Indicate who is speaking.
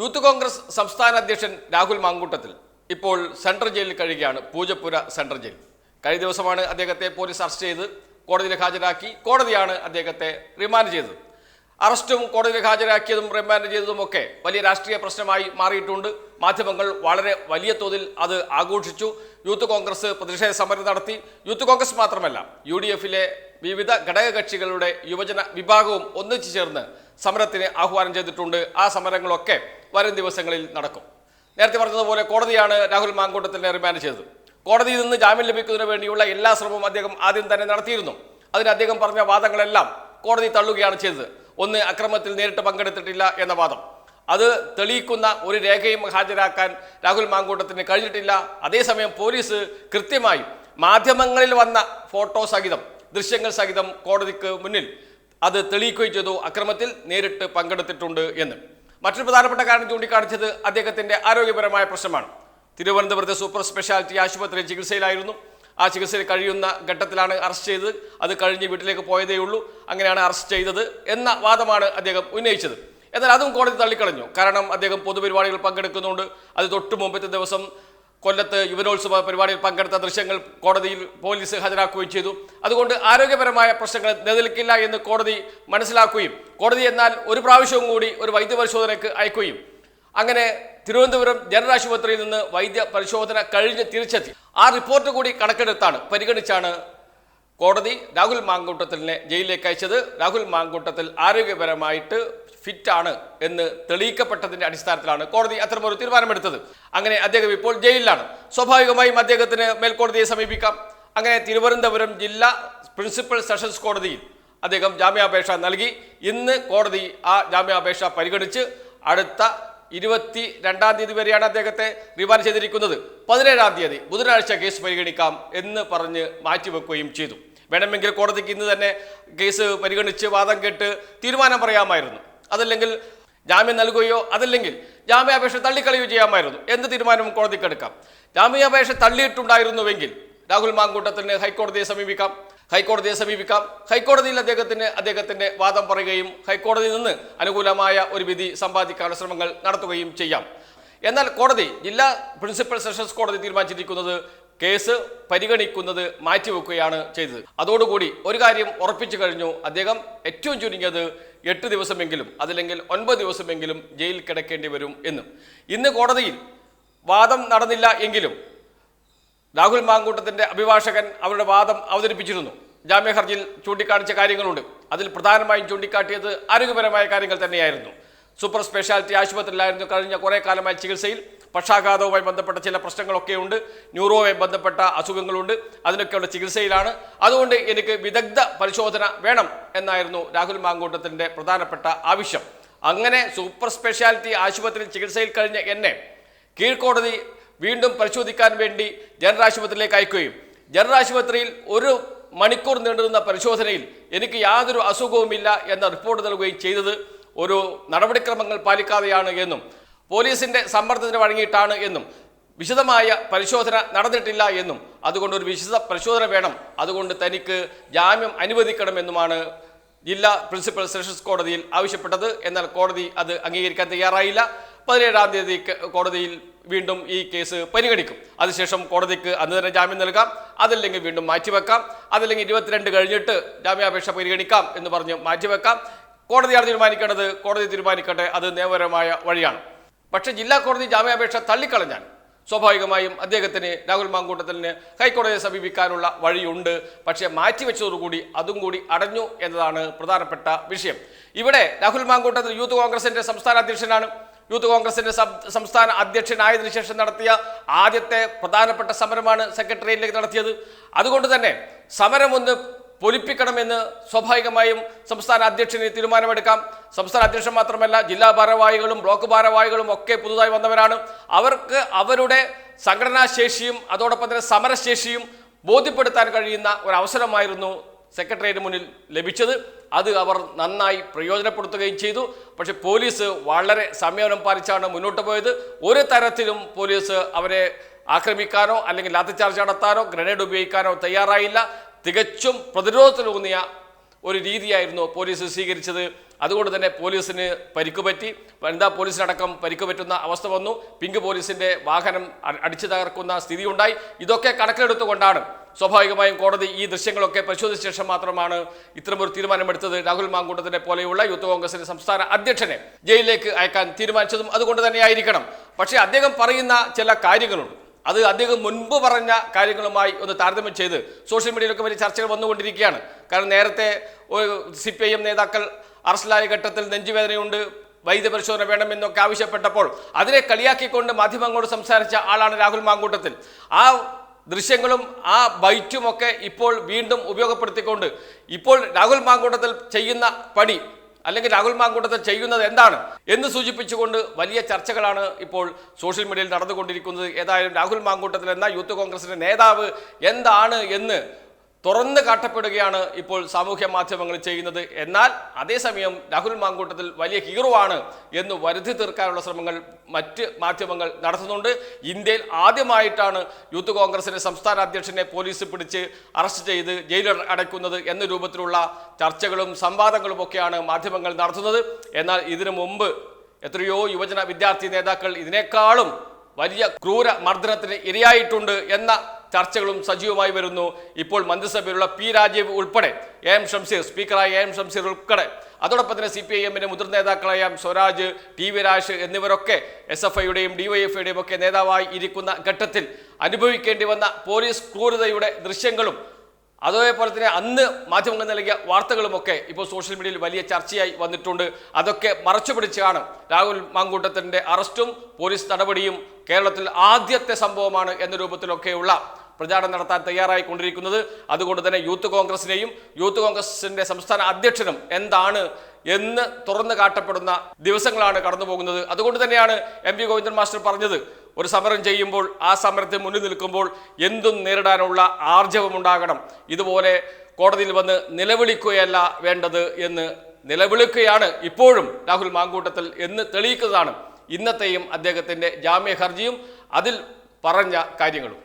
Speaker 1: Youth Congress സംസ്ഥാന അധ്യക്ഷൻ രാഹുൽ മാങ്കൂട്ടത്തിൽ ഇപ്പോൾ സെൻട്രൽ ജയിലിൽ കഴിയുകയാണ്. Poojappura central jail. കഴിഞ്ഞ ദിവസമാണ് അദ്ദേഹത്തെ പോലീസ് അറസ്റ്റ് ചെയ്ത് കോടതിയിൽ ഹാജരാക്കി. കോടതിയാണ് അദ്ദേഹത്തെ റിമാൻഡ് ചെയ്തത്. അറസ്റ്റും കോടതിയിൽ ഹാജരാക്കിയതും റിമാൻഡ് ചെയ്തതും ഒക്കെ വലിയ രാഷ്ട്രീയ പ്രശ്നമായി മാറിയിട്ടുണ്ട്. മാധ്യമങ്ങൾ വളരെ വലിയ തോതിൽ അത് ആഘോഷിച്ചു. യൂത്ത് കോൺഗ്രസ് പ്രതിഷേധ സമരം നടത്തി. യൂത്ത് കോൺഗ്രസ് മാത്രമല്ല യു ഡി എഫിലെ വിവിധ ഘടകകക്ഷികളുടെ യുവജന വിഭാഗവും ഒന്നിച്ചു ചേർന്ന് സമരത്തിന് ആഹ്വാനം ചെയ്തിട്ടുണ്ട്. ആ സമരങ്ങളൊക്കെ വരും ദിവസങ്ങളിൽ നടക്കും. നേരത്തെ പറഞ്ഞതുപോലെ കോടതിയാണ് രാഹുൽ മാങ്കൂട്ടത്തിനെ റിമാൻഡ് ചെയ്തത്. കോടതിയിൽ നിന്ന് ജാമ്യം ലഭിക്കുന്നതിന് വേണ്ടിയുള്ള എല്ലാ ശ്രമവും അദ്ദേഹം ആദ്യം തന്നെ നടത്തിയിരുന്നു. അതിന് അദ്ദേഹം പറഞ്ഞ വാദങ്ങളെല്ലാം കോടതി തള്ളുകയാണ് ചെയ്തത്. ഒന്ന് അക്രമത്തിൽ നേരിട്ട് പങ്കെടുത്തിട്ടില്ല എന്ന വാദം. അത് തെളിയിക്കുന്ന ഒരു രേഖയും ഹാജരാക്കാൻ രാഹുൽ മാങ്കൂട്ടത്തിന് കഴിഞ്ഞിട്ടില്ല. അതേസമയം പോലീസ് കൃത്യമായി മാധ്യമങ്ങളിൽ വന്ന ഫോട്ടോ സഹിതം ദൃശ്യങ്ങൾ സഹിതം കോടതിക്ക് മുന്നിൽ അത് തെളിയിക്കുകയും ചെയ്തു. അക്രമത്തിൽ നേരിട്ട് പങ്കെടുത്തിട്ടുണ്ട് എന്ന്. മറ്റൊരു പ്രധാനപ്പെട്ട കാരണം ചൂണ്ടിക്കാണിച്ചത് അദ്ദേഹത്തിന്റെ ആരോഗ്യപരമായ പ്രശ്നമാണ്. തിരുവനന്തപുരത്തെ സൂപ്പർ സ്പെഷ്യാലിറ്റി ആശുപത്രിയിൽ ചികിത്സയിലായിരുന്നു. ആ ചികിത്സയിൽ കഴിയുന്ന ഘട്ടത്തിലാണ് അറസ്റ്റ് ചെയ്തത്. അത് കഴിഞ്ഞ് വീട്ടിലേക്ക് പോയതേ ഉള്ളൂ. അങ്ങനെയാണ് അറസ്റ്റ് ചെയ്തത് എന്ന വാദമാണ് അദ്ദേഹം ഉന്നയിച്ചത്. എന്നാൽ അതും കോടതി തള്ളിക്കളഞ്ഞു. കാരണം അദ്ദേഹം പൊതുപരിപാടികൾ പങ്കെടുക്കുന്നുണ്ട്. അത് തൊട്ടു മുമ്പത്തെ ദിവസം കൊല്ലത്ത് യുവനോത്സവ പരിപാടിയിൽ പങ്കെടുത്ത ദൃശ്യങ്ങൾ കോടതിയിൽ പോലീസ് ഹാജരാക്കുകയും ചെയ്തു. അതുകൊണ്ട് ആരോഗ്യപരമായ പ്രശ്നങ്ങൾ നിലനിൽക്കില്ല എന്ന് കോടതി മനസ്സിലാക്കുകയും കോടതി എന്നാൽ ഒരു പ്രാവശ്യവും കൂടി ഒരു വൈദ്യപരിശോധനയ്ക്ക് അയക്കുകയും. അങ്ങനെ തിരുവനന്തപുരം ജനറൽ ആശുപത്രിയിൽ നിന്ന് വൈദ്യ പരിശോധന കഴിഞ്ഞ് തിരിച്ചെത്തി. ആ റിപ്പോർട്ട് കൂടി കണക്കെടുത്താണ് പരിഗണിച്ചാണ് കോടതി രാഹുൽ മാങ്കൂട്ടത്തിനെ ജയിലിലേക്ക് അയച്ചത്. രാഹുൽ മാങ്കൂട്ടത്തിൽ ആരോഗ്യപരമായിട്ട് ഫിറ്റാണ് എന്ന് തെളിയിക്കപ്പെട്ടതിന്റെ അടിസ്ഥാനത്തിലാണ് കോടതി അത്തരമൊരു തീരുമാനമെടുത്തത്. അങ്ങനെ അദ്ദേഹം ഇപ്പോൾ ജയിലിലാണ്. സ്വാഭാവികമായും അദ്ദേഹത്തിന് മേൽക്കോടതിയെ സമീപിക്കാം. അങ്ങനെ തിരുവനന്തപുരം ജില്ലാ പ്രിൻസിപ്പൽ സെഷൻസ് കോടതിയിൽ അദ്ദേഹം ജാമ്യാപേക്ഷ നൽകി. ഇന്ന് കോടതി ആ ജാമ്യാപേക്ഷ പരിഗണിച്ച് അടുത്ത ഇരുപത്തി രണ്ടാം തീയതി വരെയാണ് അദ്ദേഹത്തെ റിമാൻഡ് ചെയ്തിരിക്കുന്നത്. പതിനേഴാം തീയതി ബുധനാഴ്ച കേസ് പരിഗണിക്കാം എന്ന് പറഞ്ഞ് മാറ്റിവെക്കുകയും ചെയ്തു. വേണമെങ്കിൽ കോടതിക്ക് ഇന്ന് തന്നെ കേസ് പരിഗണിച്ച് വാദം കേട്ട് തീരുമാനം പറയാമായിരുന്നു. അതല്ലെങ്കിൽ ജാമ്യം നൽകുകയോ അതല്ലെങ്കിൽ ജാമ്യാപേക്ഷ തള്ളിക്കളയോ ചെയ്യാമായിരുന്നു. എന്ത് തീരുമാനവും കോടതിക്ക് എടുക്കാം. ജാമ്യാപേക്ഷ തള്ളിയിട്ടുണ്ടായിരുന്നുവെങ്കിൽ രാഹുൽ മാങ്കൂട്ടത്തിന് ഹൈക്കോടതിയെ സമീപിക്കാം. ഹൈക്കോടതിയെ സമീപിക്കാം. ഹൈക്കോടതിയിൽ അദ്ദേഹത്തിന് അദ്ദേഹത്തിന്റെ വാദം പറയുകയും ഹൈക്കോടതിയിൽ നിന്ന് അനുകൂലമായ ഒരു വിധി സമ്പാദിക്കാനുള്ള ശ്രമങ്ങൾ നടത്തുകയും ചെയ്യാം. എന്നാൽ കോടതി ജില്ലാ പ്രിൻസിപ്പൽ സെഷൻസ് കോടതി തീരുമാനിച്ചിരിക്കുന്നത് കേസ് പരിഗണിക്കുന്നത് മാറ്റിവെക്കുകയാണ് ചെയ്തത്. അതോടുകൂടി ഒരു കാര്യം ഉറപ്പിച്ചു കഴിഞ്ഞു. അദ്ദേഹം ഏറ്റവും ചുരുങ്ങിയത് എട്ട് ദിവസമെങ്കിലും അതല്ലെങ്കിൽ ഒൻപത് ദിവസമെങ്കിലും ജയിലിൽ കിടക്കേണ്ടി വരും എന്ന്. ഇന്ന് കോടതിയിൽ വാദം നടന്നില്ല എങ്കിലും രാഹുൽ മാങ്കൂട്ടത്തിന്റെ അഭിഭാഷകൻ അവരുടെ വാദം അവതരിപ്പിച്ചിരുന്നു. ജാമ്യ ഹർജിയിൽ ചൂണ്ടിക്കാണിച്ച കാര്യങ്ങളുണ്ട്. അതിൽ പ്രധാനമായും ചൂണ്ടിക്കാട്ടിയത് ആരോഗ്യപരമായ കാര്യങ്ങൾ തന്നെയായിരുന്നു. സൂപ്പർ സ്പെഷ്യാലിറ്റി ആശുപത്രിയിലായിരുന്നു കഴിഞ്ഞ കുറേ കാലമായി ചികിത്സയിൽ. പക്ഷാഘാതവുമായി ബന്ധപ്പെട്ട ചില പ്രശ്നങ്ങളൊക്കെ ഉണ്ട്. ന്യൂറോവുമായി ബന്ധപ്പെട്ട അസുഖങ്ങളുണ്ട്. അതിനൊക്കെയുള്ള ചികിത്സയിലാണ്. അതുകൊണ്ട് എനിക്ക് വിദഗ്ധ പരിശോധന വേണം എന്നായിരുന്നു രാഹുൽ മാങ്കൂട്ടത്തിന്റെ പ്രധാനപ്പെട്ട ആവശ്യം. അങ്ങനെ സൂപ്പർ സ്പെഷ്യാലിറ്റി ആശുപത്രിയിൽ ചികിത്സയിൽ കഴിഞ്ഞ എന്നെ കീഴ്ക്കോടതി വീണ്ടും പരിശോധിക്കാൻ വേണ്ടി ജനറൽ ആശുപത്രിയിലേക്ക് അയക്കുകയും ജനറൽ ആശുപത്രിയിൽ ഒരു മണിക്കൂർ നീണ്ടുനിന്ന പരിശോധനയിൽ എനിക്ക് യാതൊരു അസുഖവുമില്ല എന്ന റിപ്പോർട്ട് നൽകുകയും ചെയ്തത് ഒരു നടപടിക്രമങ്ങൾ പാലിക്കാതെയാണ് എന്നും പോലീസിന്റെ സമ്മർദ്ദത്തിന് വഴങ്ങിയിട്ടാണ് എന്നും വിശദമായ പരിശോധന നടന്നിട്ടില്ല എന്നും. അതുകൊണ്ട് ഒരു വിശദ പരിശോധന വേണം. അതുകൊണ്ട് തനിക്ക് ജാമ്യം അനുവദിക്കണമെന്നുമാണ് ജില്ലാ പ്രിൻസിപ്പൽ സെഷൻസ് കോടതിയിൽ ആവശ്യപ്പെട്ടത്. എന്നാൽ കോടതി അത് അംഗീകരിക്കാൻ തയ്യാറായില്ല. പതിനേഴാം തീയതി കോടതിയിൽ വീണ്ടും ഈ കേസ് പരിഗണിക്കും. അതിനുശേഷം കോടതിക്ക് അന്ന് തന്നെ ജാമ്യം നൽകാം. അതല്ലെങ്കിൽ വീണ്ടും മാറ്റിവെക്കാം. അതല്ലെങ്കിൽ ഇരുപത്തിരണ്ട് കഴിഞ്ഞിട്ട് ജാമ്യാപേക്ഷ പരിഗണിക്കാം എന്ന് പറഞ്ഞ് മാറ്റിവെക്കാം. കോടതിയാണ് തീരുമാനിക്കേണ്ടത്? കോടതി തീരുമാനിക്കട്ടെ. അത് നിയമപരമായ വഴിയാണ്. പക്ഷേ ജില്ലാ കോടതി ജാമ്യാപേക്ഷ തള്ളിക്കളഞ്ഞാൽ സ്വാഭാവികമായും അദ്ദേഹത്തിന് രാഹുൽ മാങ്കൂട്ടത്തിന് ഹൈക്കോടതിയെ സമീപിക്കാനുള്ള വഴിയുണ്ട്. പക്ഷേ മാറ്റിവെച്ചതോടുകൂടി അതും കൂടി അടഞ്ഞു എന്നതാണ് പ്രധാനപ്പെട്ട വിഷയം. ഇവിടെ രാഹുൽ മാങ്കൂട്ടത്തിൽ യൂത്ത് കോൺഗ്രസിന്റെ സംസ്ഥാന അധ്യക്ഷനാണ്. യൂത്ത് കോൺഗ്രസിന്റെ സംസ്ഥാന അധ്യക്ഷനായതിനു ശേഷം നടത്തിയ ആദ്യത്തെ പ്രധാനപ്പെട്ട സമരമാണ് സെക്രട്ടേറിയറ്റിലേക്ക് നടത്തിയത്. അതുകൊണ്ട് തന്നെ സമരമൊന്ന് പൊലിപ്പിക്കണമെന്ന് സ്വാഭാവികമായും സംസ്ഥാന അധ്യക്ഷന് തീരുമാനമെടുക്കാം. സംസ്ഥാന അധ്യക്ഷൻ മാത്രമല്ല ജില്ലാ ഭാരവാഹികളും ബ്ലോക്ക് ഭാരവാഹികളും ഒക്കെ പുതുതായി വന്നവരാണ്. അവർക്ക് അവരുടെ സംഘടനാശേഷിയും അതോടൊപ്പം തന്നെ സമരശേഷിയും ബോധ്യപ്പെടുത്താൻ കഴിയുന്ന ഒരു അവസരമായിരുന്നു സെക്രട്ടേറിയറ്റ് മുന്നിൽ ലഭിച്ചത്. അത് അവർ നന്നായി പ്രയോജനപ്പെടുത്തുകയും ചെയ്തു. പക്ഷെ പോലീസ് വളരെ സംയമനം പാലിച്ചാണ് മുന്നോട്ട് പോയത്. ഒരു തരത്തിലും പോലീസ് അവരെ ആക്രമിക്കാനോ അല്ലെങ്കിൽ ലാത്തിച്ചാർജ് നടത്താനോ ഗ്രനേഡ് ഉപയോഗിക്കാനോ തയ്യാറായില്ല. തികച്ചും പ്രതിരോധത്തിലൂന്നിയ ഒരു രീതിയായിരുന്നു പോലീസ് സ്വീകരിച്ചത്. അതുകൊണ്ട് തന്നെ പോലീസിന് പരിക്ക് പറ്റി വനിതാ പോലീസിനടക്കം പരിക്ക് പറ്റുന്ന അവസ്ഥ വന്നു. പിങ്ക് പോലീസിന്റെ വാഹനം അടിച്ചു തകർക്കുന്ന സ്ഥിതി ഉണ്ടായി ഇതൊക്കെ കണക്കിലെടുത്തുകൊണ്ടാണ് സ്വാഭാവികമായും കോടതി ഈ ദൃശ്യങ്ങളൊക്കെ പരിശോധിച്ച ശേഷം മാത്രമാണ് ഇത്തരമൊരു തീരുമാനമെടുത്തത്. രാഹുൽ മാങ്കൂട്ടത്തിനെ പോലെയുള്ള യൂത്ത് കോൺഗ്രസിന്റെ സംസ്ഥാന അധ്യക്ഷനെ ജയിലിലേക്ക് അയക്കാൻ തീരുമാനിച്ചതും അതുകൊണ്ട് തന്നെയായിരിക്കണം. പക്ഷേ അദ്ദേഹം പറയുന്ന ചില കാര്യങ്ങളുണ്ട്. അത് അദ്ദേഹം മുൻപ് പറഞ്ഞ കാര്യങ്ങളുമായി ഒന്ന് താരതമ്യം ചെയ്ത് സോഷ്യൽ മീഡിയയിലൊക്കെ വലിയ ചർച്ചകൾ വന്നുകൊണ്ടിരിക്കുകയാണ്. കാരണം നേരത്തെ സി പി ഐ എം നേതാക്കൾ അറസ്റ്റിലായ ഘട്ടത്തിൽ നെഞ്ചുവേദനയുണ്ട് വൈദ്യപരിശോധന വേണമെന്നൊക്കെ ആവശ്യപ്പെട്ടപ്പോൾ അതിനെ കളിയാക്കിക്കൊണ്ട് മാധ്യമങ്ങളോട് സംസാരിച്ച ആളാണ് രാഹുൽ മാങ്കൂട്ടത്തിൽ. ആ ദൃശ്യങ്ങളും ആ ബൈറ്റുമൊക്കെ ഇപ്പോൾ വീണ്ടും ഉപയോഗപ്പെടുത്തിക്കൊണ്ട് ഇപ്പോൾ രാഹുൽ മാങ്കൂട്ടത്തിൽ ചെയ്യുന്ന പണി അല്ലെങ്കിൽ രാഹുൽ മാങ്കൂട്ടത്തിൽ ചെയ്യുന്നത് എന്താണ് എന്ന് സൂചിപ്പിച്ചുകൊണ്ട് വലിയ ചർച്ചകളാണ് ഇപ്പോൾ സോഷ്യൽ മീഡിയയിൽ നടന്നുകൊണ്ടിരിക്കുന്നത്. ഏതായാലും രാഹുൽ മാങ്കൂട്ടത്തിൽ എന്ന യൂത്ത് കോൺഗ്രസിന്റെ നേതാവ് എന്താണ് എന്ന് തുറന്നു കാട്ടപ്പെടുകയാണ് ഇപ്പോൾ സാമൂഹ്യ മാധ്യമങ്ങൾ ചെയ്യുന്നത്. എന്നാൽ അതേസമയം രാഹുൽ മാങ്കൂട്ടത്തിൽ വലിയ ഹീറോ ആണ് എന്ന് വരുത്തി തീർക്കാനുള്ള ശ്രമങ്ങൾ മറ്റ് മാധ്യമങ്ങൾ നടത്തുന്നുണ്ട്. ഇന്ത്യയിൽ ആദ്യമായിട്ടാണ് യൂത്ത് കോൺഗ്രസിന്റെ സംസ്ഥാന അധ്യക്ഷനെ പോലീസ് പിടിച്ച് അറസ്റ്റ് ചെയ്ത് ജയിലിൽ അടയ്ക്കുന്നത് എന്ന രൂപത്തിലുള്ള ചർച്ചകളും സംവാദങ്ങളും ഒക്കെയാണ് മാധ്യമങ്ങൾ നടത്തുന്നത്. എന്നാൽ ഇതിനു മുമ്പ് എത്രയോ യുവജന വിദ്യാർത്ഥി നേതാക്കൾ ഇതിനേക്കാളും വലിയ ക്രൂര മർദ്ദനത്തിന് ഇരയായിട്ടുണ്ട് എന്ന ചർച്ചകളും സജീവമായി വരുന്നു. ഇപ്പോൾ മന്ത്രിസഭയിലുള്ള പി രാജീവ് ഉൾപ്പെടെ എ എം ഷംസീർ സ്പീക്കറായ എ എം ഷംസീർ ഉൾപ്പെടെ. അതോടൊപ്പം തന്നെ സി പി ഐ എമ്മിന്റെ മുതിർന്ന നേതാക്കളായ സ്വരാജ് ടി വി രാജ് എന്നിവരൊക്കെ എസ് എഫ് ഐയുടെയും ഡിവൈഎഫ്ഐയുടെയും ഒക്കെ നേതാവായി ഇരിക്കുന്ന ഘട്ടത്തിൽ അനുഭവിക്കേണ്ടി വന്ന പോലീസ് ക്രൂരതയുടെ ദൃശ്യങ്ങളും അതേപോലെ തന്നെ അന്ന് മാധ്യമങ്ങൾ നൽകിയ വാർത്തകളുമൊക്കെ ഇപ്പോൾ സോഷ്യൽ മീഡിയയിൽ വലിയ ചർച്ചയായി വന്നിട്ടുണ്ട്. അതൊക്കെ മറച്ചു പിടിച്ചാണ് രാഹുൽ മാങ്കൂട്ടത്തിന്റെ അറസ്റ്റും പോലീസ് നടപടിയും കേരളത്തിൽ ആദ്യത്തെ സംഭവമാണ് എന്ന രൂപത്തിലൊക്കെയുള്ള പ്രചാരണം നടത്താൻ തയ്യാറായിക്കൊണ്ടിരിക്കുന്നത്. അതുകൊണ്ട് തന്നെ യൂത്ത് കോൺഗ്രസിനെയും യൂത്ത് കോൺഗ്രസിന്റെ സംസ്ഥാന അധ്യക്ഷനും എന്താണ് എന്ന് തുറന്നു കാട്ടപ്പെടുന്ന ദിവസങ്ങളാണ് കടന്നുപോകുന്നത്. അതുകൊണ്ട് തന്നെയാണ് എം വി ഗോവിന്ദൻ മാസ്റ്റർ പറഞ്ഞത് ഒരു സമരം ചെയ്യുമ്പോൾ ആ സമരത്തിന് മുന്നിൽ നിൽക്കുമ്പോൾ എന്തും നേരിടാനുള്ള ആർജവമുണ്ടാകണം ഇതുപോലെ കോടതിയിൽ വന്ന് നിലവിളിക്കുകയല്ല വേണ്ടത് എന്ന് നിലവിളിക്കുകയാണ് ഇപ്പോഴും രാഹുൽ മാങ്കൂട്ടത്തിൽ എന്ന് തെളിയിക്കുന്നതാണ് ഇന്നത്തെയും അദ്ദേഹത്തിന്റെ ജാമ്യ ഹർജിയും അതിൽ പറഞ്ഞ കാര്യങ്ങളും.